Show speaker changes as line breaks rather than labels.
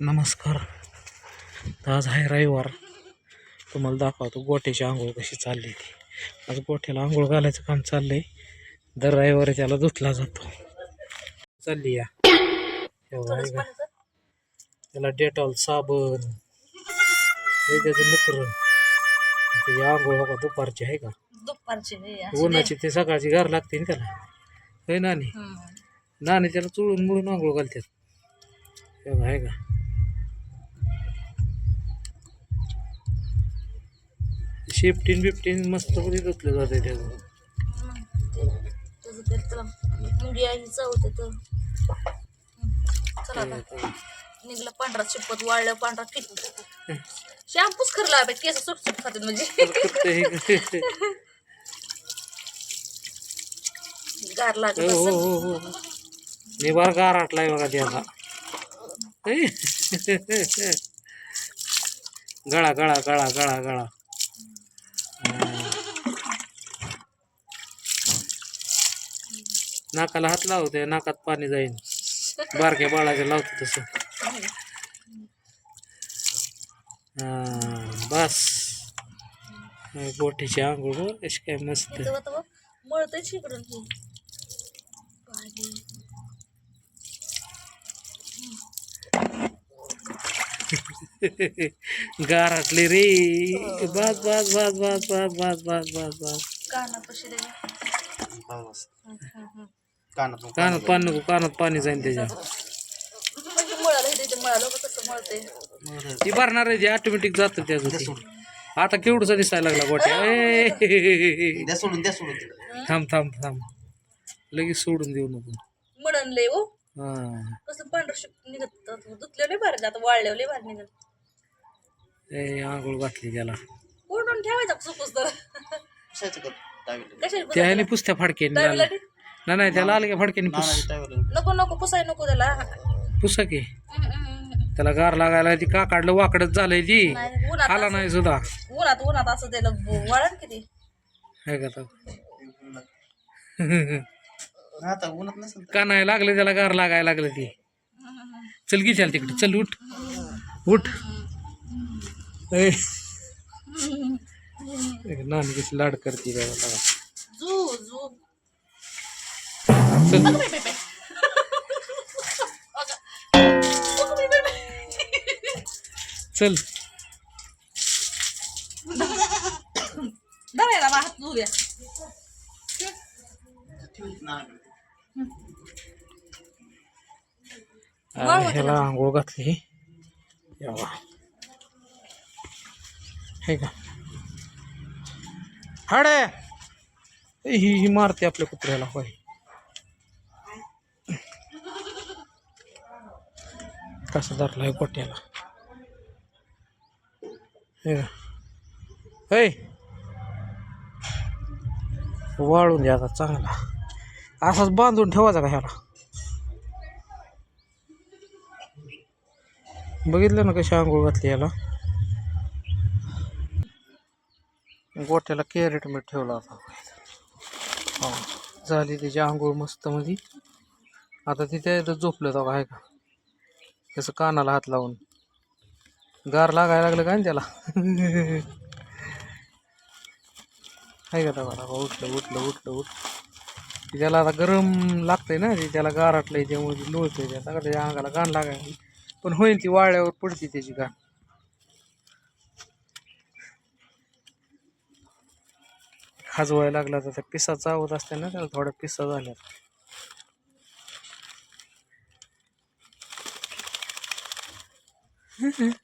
नमस्कार. तर आज आहे रविवार. तुम्हाला दाखवतो गोट्याची आंघोळ कशी चालली ती. आज गोठ्याला आंघोळ घालायचं काम चाललंय. दर रविवारी त्याला धुतला जातो. चालली या? त्याला डेटॉल साबण हे त्याचं नकर. त्याची आंघोळ बघा दुपारची आहे का?
दुपारची.
उन्हाची ते सकाळची गार लागते ना त्याला. होय नानी?
हम्म.
नानी त्याला चुळून मुळून आंघोळ घालतात तेव्हा आहे का? शेपटीन फिफ्टीन मस्त कधी धुतले जाते
निघलं पांढरा चिपत वाळलं पांढरा किट. शॅम्पूच खरला लावाय केस सुटसुट खातात म्हणजे. गार लागत
हो, हो, हो, निवार गार आटलाय बघा त्याला गळा गळा गळा गळा गळा. नाकाला हात लावते नाकात पाणी जाईन. बारक्या बाळाच्या लावतो तसं. हा, बस. गोठीची आंघोळ कशी काय मस्त.
पाणी.
गाराटले रे. बस बस बस बस बस बस बस बस बस.
कानापाशी हम्म.
कानात पाणी नको कानात पाणी जाईल त्याच्या
म्हणजे मळालं हे ते
भरणार आहे ऑटोमॅटिक जातं त्याचं. आता केवढसा दिसायला लागला गोट्या. ए,
द्या सोडून द्या सोडून तिकडे.
थांब थांब थांब. लगेच सोडून देऊ नको.
मळणले हो.
हा.
कसं पांढरं शिप निघत धुतलेले भारी आता वाळलेले भारी निघत.
ए आंघोळ घातली त्याला.
कोणून ठेवायचा चुकूस तर?
कशाचं कर? टावेल
कशाला
त्या ह्याने पुसत्या लाल- नाही नाही त्याला आलं का पुस.
टावेल
नको नको पुसाय नको त्याला.
पुसा की. त्याला गार लागायला ती का काढलं वाकडच झालंय ती.
नाही उन्हात
आला नाही सुद्धा.
उन्हात उन्हात असं त्याला वाळण किती?
आहे का तो?
आता उन्हात नसेल तर.
का नाही लागलं त्याला गार लागायला लागलं ती? चल की चाल तिकडे. चल उठ. उठ. ए. नानी कशी लाड करते काय.
जू जू.
चल.
धरायला बा हात
उद्या ह्याला आंघोळ घातली. यावा. हे का? हाडे. ही ही मारते आपल्या कुत्र्याला. होय. कसं आहे गोट्याला? हे. वाळून द्या आता चांगला. असाच बांधून ठेवायचा का ह्याला? बघितलं ना कशी आंघोळ घातली याला? गोट्याला कॅरेट मीठ ठेवला होता झाली त्याची आंघोळ मस्त मध्ये आता तिथे झोपलं तो आहे का? त्याचं कानाला हात लावून. गार लागायला लागलं काय त्याला? आहे का बघा उठलं उठलं उठलं उठलं त्याला आता गरम लागतंय ना ते त्याला गारटलंय त्यामुळे लोळतंय त्याला. त्याच्या अंगाला गाण लागायला. पण होईल ती वाळल्यावर पडते त्याची गाण खाजवायला लागला तर त्या पिसा चावत असते ना त्याला थोड्या पिसा झाल्या Mm-mm.